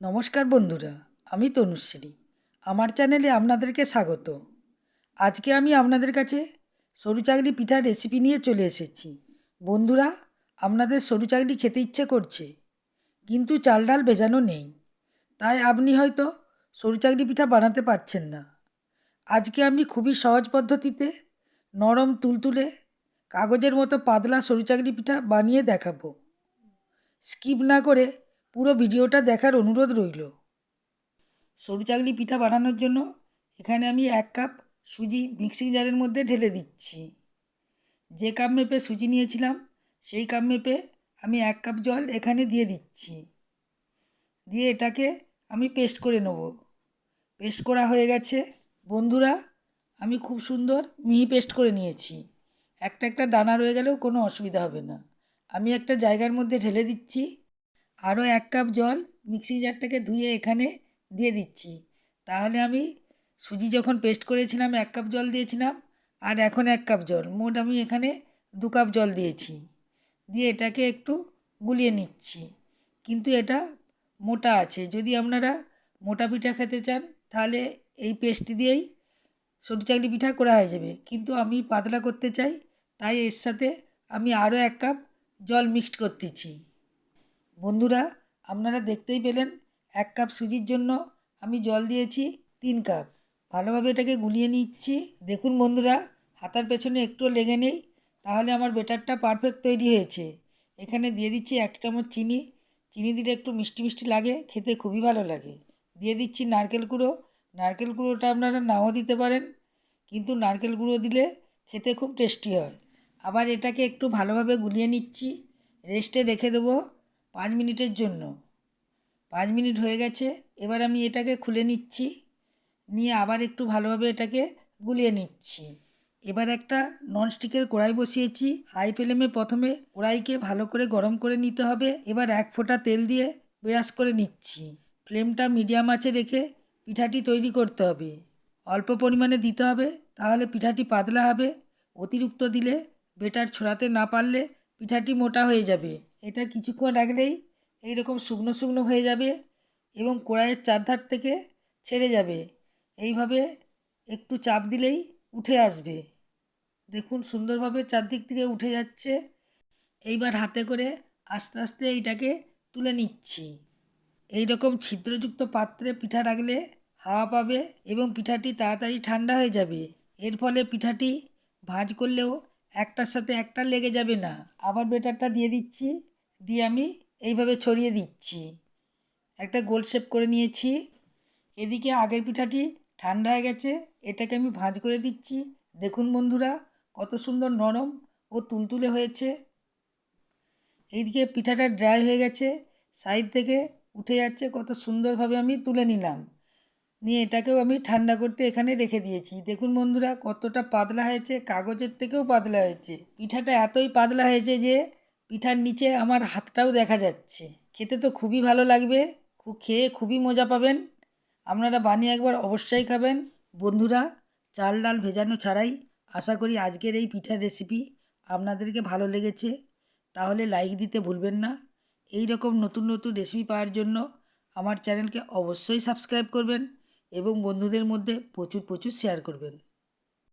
নমস্কার বন্ধুরা, আমি তনুশ্রী। আমার চ্যানেলে আপনাদেরকে স্বাগত। আজকে আমি আপনাদের কাছে সরু চাকরি পিঠার রেসিপি নিয়ে চলে এসেছি। বন্ধুরা, আপনাদের সরু চাকরি খেতে ইচ্ছে করছে, কিন্তু চাল ডাল ভেজানো নেই, তাই আপনি হয়তো সরু চাকরি পিঠা বানাতে পারছেন না। আজকে আমি খুবই সহজ পদ্ধতিতে নরম তুলতুলে কাগজের মতো পাতলা সরু চাকরি পিঠা বানিয়ে দেখাবো। স্কিপ না করে পুরো ভিডিওটা দেখার অনুরোধ রইল। সরু চাকলি পিঠা বানানোর জন্য এখানে আমি এক কাপ সুজি মিক্সিং জারের মধ্যে ঢেলে দিচ্ছি। যে কাপ মেপে সুজি নিয়েছিলাম, সেই কাপ মেপে আমি এক কাপ জল এখানে দিয়ে দিচ্ছি। দিয়ে এটাকে আমি পেস্ট করে নেব। পেস্ট করা হয়ে গেছে। বন্ধুরা, আমি খুব সুন্দর মিহি পেস্ট করে নিয়েছি। একটা একটা দানা রয়ে গেলেও কোনো অসুবিধা হবে না। আমি একটা জায়গার মধ্যে ঢেলে দিচ্ছি। আরও এক কাপ জল মিক্সি জারটাকে ধুয়ে এখানে দিয়ে দিচ্ছি। তাহলে আমি সুজি যখন পেস্ট করেছিলাম, এক কাপ জল দিয়েছিলাম, আর এখন এক কাপ জল। মোট আমি এখানে দু কাপ জল দিয়েছি। দিয়ে এটাকে একটু গুলিয়ে নিচ্ছি। কিন্তু এটা মোটা আছে। যদি আপনারা মোটা পিঠা খেতে চান, তাহলে এই পেস্টটি দিয়েই সরু চাকলি পিঠা করা হয়ে যাবে। কিন্তু আমি পাতলা করতে চাই, তাই এর সাথে আমি আরও এক কাপ জল মিক্সড করতেছি। বন্ধুরা, আপনারা দেখতেই পেলেন, এক কাপ সুজির জন্য আমি জল দিয়েছি, তিন কাপ। ভালোভাবে এটাকে গুলিয়ে নিচ্ছি। দেখুন বন্ধুরা, হাতার পেছনে একটুও লেগে নেই, তাহলে আমার বেটারটা পারফেক্ট তৈরি হয়েছে। এখানে দিয়ে দিচ্ছি এক চামচ চিনি। চিনি দিলে একটু মিষ্টি মিষ্টি লাগে, খেতে খুবই ভালো লাগে। দিয়ে দিচ্ছি নারকেল গুঁড়ো। নারকেল গুঁড়োটা আপনারা নাও দিতে পারেন, কিন্তু নারকেল গুঁড়ো দিলে খেতে খুব টেস্টি হয়। আবার এটাকে একটু ভালোভাবে গুলিয়ে নিচ্ছি। রেস্টে রেখে দেবো। পাঁচ মিনিটের জন্য। পাঁচ মিনিট হয়ে গেছে, এবার আমি এটাকে খুলে নিচ্ছি, নিয়ে আবার একটু ভালোভাবে এটাকে গুলিয়ে নিচ্ছি। এবার একটা ননস্টিকের কড়াই বসিয়েছি, হাই ফ্লেমে প্রথমে কড়াইকে ভালো করে গরম করে নিতে হবে। এবার এক ফোঁটা তেল দিয়ে ব্রাশ করে নিচ্ছি। ফ্লেমটা মিডিয়াম আঁচে রেখে পিঠাটি তৈরি করতে হবে। অল্প পরিমাণে দিতে হবে, তাহলে পিঠাটি পাতলা হবে। অতিরিক্ত দিলে বেটার ছড়াতে না পারলে পিঠাটি মোটা হয়ে যাবে। এটা কিছুক্ষণ রাখলেই এইরকম শুকনো শুকনো হয়ে যাবে এবং কড়াইয়ের চারধার থেকে ছেড়ে যাবে। এইভাবে একটু চাপ দিলেই উঠে আসবে। দেখুন সুন্দরভাবে চারদিক থেকে উঠে যাচ্ছে। এইবার হাতে করে আস্তে আস্তে এইটাকে তুলে নিচ্ছি। এই রকম ছিদ্রযুক্ত পাত্রে পিঠা রাখলে হাওয়া পাবে এবং পিঠাটি তাড়াতাড়ি ঠান্ডা হয়ে যাবে। এর ফলে পিঠাটি ভাঁজ করলেও একটার সাথে একটা লেগে যাবে না। আবার বেটারটা দিয়ে দিচ্ছি, দিয়ে আমি এইভাবে ছড়িয়ে দিচ্ছি। একটা গোল শেপ করে নিয়েছি। এদিকে আগের পিঠাটি ঠান্ডা হয়ে গেছে, এটাকে আমি ভাঁজ করে দিচ্ছি। দেখুন বন্ধুরা, কত সুন্দর নরম ও তুলতুলে হয়েছে। এইদিকে পিঠাটা ড্রাই হয়ে গেছে, সাইড থেকে উঠে যাচ্ছে, কত সুন্দরভাবে আমি তুলে নিলাম। নিয়ে এটাকেও আমি ঠান্ডা করতে এখানে রেখে দিয়েছি। দেখুন বন্ধুরা, কতটা পাতলা হয়েছে, কাগজের থেকেও পাতলা হয়েছে। পিঠাটা এতই পাতলা হয়েছে যে, পিঠার নিচে আমার হাতটাও দেখা যাচ্ছে। খেতে তো খুবই ভালো লাগবে খুব খেয়ে খুবই মজা পাবেন। আপনারা বানিয়ে একবার অবশ্যই খাবেন। বন্ধুরা, চাল ডাল ভেজানো ছাড়াই আশা করি আজকের এই পিঠার রেসিপি আপনাদেরকে ভালো লেগেছে। তাহলে লাইক দিতে ভুলবেন না। এই রকম নতুন নতুন রেসিপি পাওয়ার জন্য আমার চ্যানেলকে অবশ্যই সাবস্ক্রাইব করবেন। এবং বন্ধুদের মধ্যে প্রচুর প্রচুর শেয়ার করবেন।